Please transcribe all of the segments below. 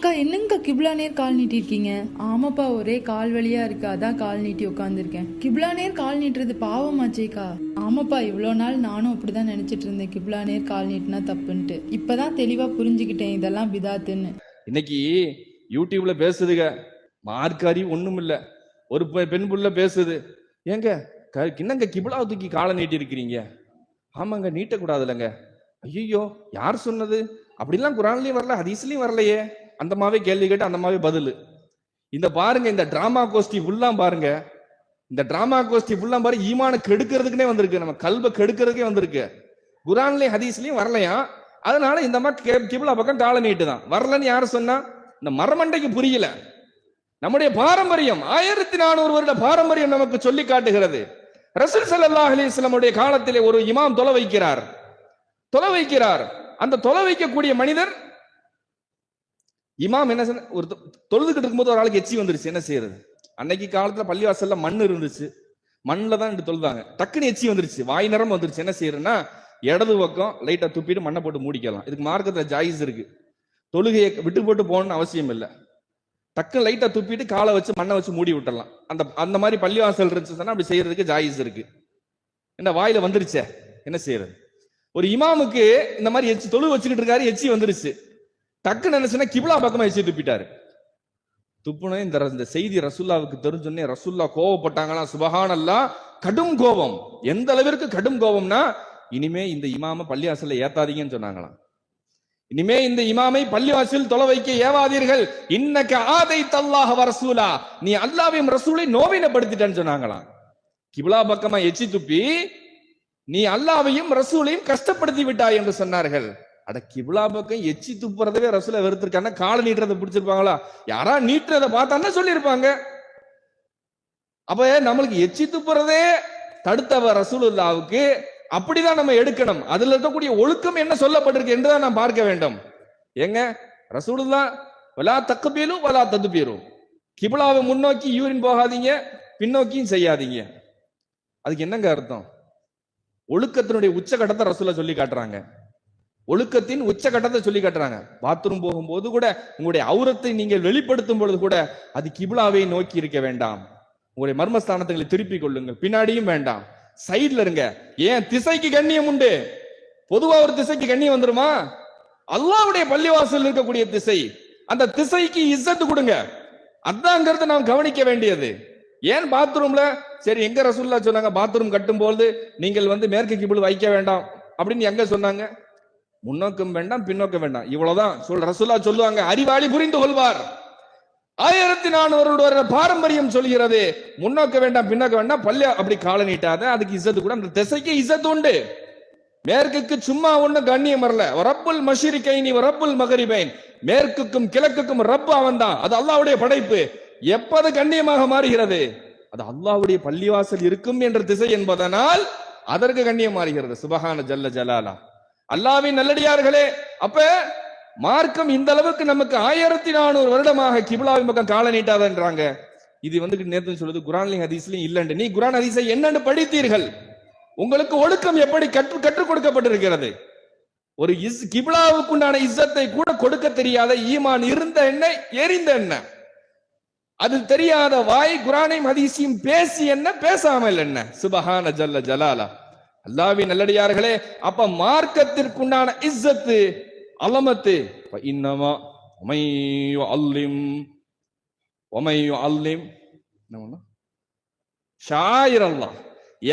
அக்கா என்னங்கக்கா கிப்லா நேர் கால் நீட்டிருக்கீங்க? ஆமாப்பா ஒரே கால் வழியா இருக்கு. அதான் கால் நீட்டி உட்காந்துருக்கேன் கிப்லா நேர் கால் நீட்டுறது பாவமாச்சேக்கா ஆமாப்பா இவ்வளோ நாள் நானும் அப்படிதான் நினைச்சிட்டு இருந்தேன். கிப்லா நேர் கால் நீட்டினா தப்புன்ட்டு. இப்பதான் தெளிவா புரிஞ்சுக்கிட்டேன் இதெல்லாம் பிதாத்துன்னு இன்னைக்கு யூடியூப்ல பேசுதுங்க மார்க்காரி ஒண்ணும் இல்ல ஒரு பெ- பெண் புள்ள பேசுது. ஏங்க க- என்னங்க கிபிளா தூக்கி காலை நீட்டி இருக்கிறீங்க ஆமாங்க நீட்டக்கூடாதுலங்க. ஐயோ யார் சொன்னது? அப்படிலாம் குரான்லயும் வரல ஹதீஸ்லயும் வரலையே. அந்த மாதிரி கேள்வி கேட்டு அந்த மாதிரி பதில். இந்த பாருங்க இந்த டிராமா கோஷ்டி ஃபுல்லாம் பாருங்க. இந்த டிராமா கோஷ்டி ஃபுல்லாம் பாருங்க ஈமான கெடுக்கிறதுக்குனே வந்திருக்கு. நம்ம கல்வை கெடுக்கிறதுக்கே வந்திருக்கு. குரான்லயும் ஹதீஸ்லயும் வரலையா? அதனால இந்த மாதிரி கிபிலா பக்கம் காலை நீட்டு தான் வரலன்னு யாரு சொன்னா? இந்த மரமண்டைக்கு புரியல. நம்முடைய பாரம்பரியம் ஆயிரத்தி நானூறு வருட பாரம்பரியம் நமக்கு சொல்லி காட்டுகிறது. ரசூல் சல்லா அலிஸ்லமுடைய காலத்திலே ஒரு இமாம் தொலை வைக்கிறார். தொலை வைக்கிறார். அந்த தொலை வைக்கக்கூடிய மனிதர் இமாம் என்ன ஒரு தொ- தொழுதுகிட்டு இருக்கும்போது ஒரு ஆளுக்கு எச்சி வந்துருச்சு. என்ன செய்யறது? அன்னைக்கு காலத்துல பள்ளிவாசல்ல மண் இருந்துச்சு. மண்ணில் தான் இப்படி தொழுதாங்க. டக்குன்னு எச்சி வந்துருச்சு. வாய் நிறம் வந்துருச்சு. என்ன செய்யறதுன்னா இடது பக்கம் லைட்டா துப்பிட்டு மண்ணை போட்டு மூடிக்கலாம். இதுக்கு மார்க்கத்துல ஜாயிஸ் இருக்கு. தொழுகையை விட்டு போட்டு போகணும்னு அவசியம் இல்லை. டக்கு லைட்டா துப்பிட்டு காலை வச்சு மண்ணை வச்சு மூடி விட்டுடலாம் அந்த அந்த மாதிரி பள்ளிவாசல் இருந்துச்சுன்னா அப்படி செய்யறதுக்கு ஜாயிஸ் இருக்கு. என்ன வாயில வந்துருச்சே? என்ன செய்யறது? ஒரு இமாமுக்கு இந்த மாதிரி எச்சி தொழு வச்சுக்கிட்டு இருக்காரு எச்சி வந்துருச்சு. டக்குன்னு என்ன சொன்னா கிபிலா பக்கமா எச்சி துப்பிட்டாரு. துப்புனே இந்த இந்த செய்தி ரசுல்லாவுக்கு தெரிஞ்சோடனே ரசுல்லா கோவப்பட்டாங்களா? சுபஹானல்லா கடும் கோபம். எந்த அளவிற்கு கடும் கோபம்னா இனிமே இந்த இமாம பள்ளிவாசல்ல ஏத்தாதீங்கன்னு சொன்னாங்களாம். இனிமே இந்த இமாமை பள்ளிவாசல் தொலை வைக்க ஏவாதீர்கள். இன்னக்கு ஆதை தல்லாஹ வரசூலா. நீ அல்லாவையும் ரசூலை நோவினப்படுத்திட்டேன்னு சொன்னாங்களாம். கிபிலா பக்கமா எச்சி துப்பி நீ அல்லாவையும் ரசூலையும் கஷ்டப்படுத்தி விட்டாய் என்று சொன்னார்கள். அட கிபிலா பக்கம் எச்சி துப்புறதவே ரசூலை வெறுத்திருக்காங்க காலை நீட்டுறதை பிடிச்சிருப்பாங்களா? யாரா நீட்டுறதை பார்த்தான்னா சொல்லியிருப்பாங்க. அப்ப நம்மளுக்கு எச்சி துப்புறதே தடுத்தவ ரசூலுல்லாவுக்கு அப்படிதான் நம்ம எடுக்கணும். அதுல இருக்கக்கூடிய ஒழுக்கம் என்ன சொல்லப்பட்டிருக்கு என்றுதான் நாம் பார்க்க வேண்டும். ஏங்க ரசூலுல்லா வலா தக்குபீலும் வலா ததுபீரும் கிபிலாவை முன்னோக்கி யூரின் போகாதீங்க பின்னோக்கியும் செய்யாதீங்க. அதுக்கு என்னங்க அர்த்தம்? ஒழுக்கத்தினுடைய உச்சகட்டத்தை ரசூலா சொல்லி காட்டுறாங்க. ஒழுக்கத்தின் உச்சகட்டத்தை சொல்லி கட்டுறாங்க. பாத்ரூம் போகும்போது கூட உங்களுடைய அவுரத்தை நீங்கள் வெளிப்படுத்தும் பொழுது கூட அது கிபிலாவை நோக்கி இருக்க வேண்டாம். உங்களுடைய மர்மஸ்தானத்துகளை திருப்பிக் கொள்ளுங்கள். பின்னாடியும் வேண்டாம். சைட்ல இருங்க. ஏன்? திசைக்கு கண்ணியம் உண்டு. பொதுவா ஒரு திசைக்கு கண்ணியம் வந்துருமா? அல்லாவுடைய பள்ளிவாசல் இருக்கக்கூடிய திசை. அந்த திசைக்கு இசத்து கொடுங்க. அதாங்கிறத நாம் கவனிக்க வேண்டியது. ஏன் பாத்ரூம்ல சரி எங்க ரசூல்லா சொன்னாங்க பாத்ரூம் கட்டும்போது நீங்கள் வந்து மேற்கு கிபிள் வைக்க வேண்டாம் அப்படின்னு எங்க சொன்னாங்க? முன்னோக்கம் வேண்டாம் பின்னோக்கம் வேண்டாம். இவ்வளவுதான். சொல் ரசுல்லா சொல்லுவாங்க அறிவாளி புரிந்து கொள்வார். ஆயிரத்தி நானூறு வருட பாரம்பரியம் சொல்கிறது முன்னோக்க வேண்டாம் பின்னோக்க வேண்டாம் பல்ல அப்படி கால நீட்டாத அதுக்கு இசத்து கூட அந்த திசைக்கு இசத்து உண்டு. மேற்குக்கு சும்மா ஒண்ணு கண்ணியம் வரல. ரப்புல் மஷிரிகைனி ரப்புல் மகரிபைன். மேற்குக்கும் கிழக்குக்கும் ரப்பு அவன் தான் அது அல்லாவுடைய படைப்பு. எப்பது கண்ணியமாக மாறுகிறது? அது அல்லாவுடைய பள்ளிவாசல் இருக்கும் என்ற திசை என்பதனால் அதற்கு கண்ணியம் மாறுகிறது. சுபஹான ஜல்ல ஜலாலா. அல்லாவின் நல்லடியார்களே அப்ப மார்க்கம் இந்த அளவுக்கு நமக்கு ஆயிரத்தி நானூறு வருடமாக கிபிலாவின் பக்கம் கால நீட்டாதன்றாங்க. இது வந்து நேரத்தில் சொல்லுது குரான்லையும் ஹதீஸ்லையும் இல்லைன்னு நீ குரான் ஹதீஸை என்னன்னு படித்தீர்கள். உங்களுக்கு ஒழுக்கம் எப்படி கற்று கற்றுக் கொடுக்கப்பட்டிருக்கிறது? ஒரு இஸ் கிபிலாவுக்குண்டான இஸ்ஸத்தை கூட கொடுக்க தெரியாத ஈமான் இருந்த என்ன எரிந்த என்ன? அது தெரியாத வாய் குரானையும் ஹதீஸையும் பேசி என்ன பேசாமல் என்ன? சுபஹான ஜல்ல ஜலாலா. அல்லாவி நல்லடியார்களே அப்ப மார்க்கத்திற்குண்டான இஸ்ஸத்து அலமத்து. இன்னமா ஒமையு அல்லிம் ஒமையு அல்லிம் ஷாயிர் அல்லாஹ்.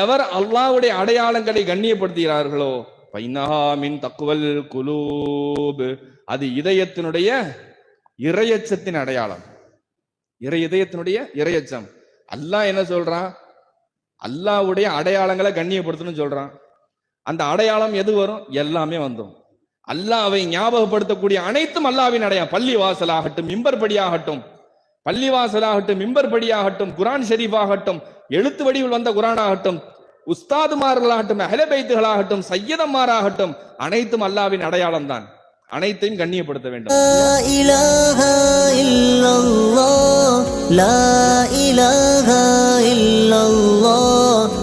எவர் அல்லாஹ்வுடைய அடையாளங்களை கண்ணியப்படுத்துகிறார்களோ பைனஹா மின் தக்குவல் குலூப். அது இதயத்தினுடைய இரையச்சத்தின் அடையாளம். இறை இதயத்தினுடைய இரையச்சம் அல்லாஹ் என்ன சொல்றான்? அல்லாஹ்வுடைய அடையாளங்களை கண்ணியப்படுத்தணும்னு சொல்றான். அந்த அடையாளம் எது வரும்? எல்லாமே வந்துடும் அல்லாவை ஞாபகப்படுத்தக்கூடிய அனைத்தும் அல்லாவின் அடையாளம். பள்ளி வாசலாகட்டும் மிம்பர் படியாகட்டும் பள்ளி வாசலாகட்டும் மிம்பர் படியாகட்டும் குரான் ஷெரீஃபாகட்டும் எழுத்து வடிவில் வந்த குரானாகட்டும் உஸ்தாதுமார்களாகட்டும் அஹலபைத்துகளாகட்டும் சையதம்மாராகட்டும் அனைத்தும் அல்லாவின் அடையாளம் தான் அனைத்தையும் கண்ணியப்படுத்த வேண்டும்.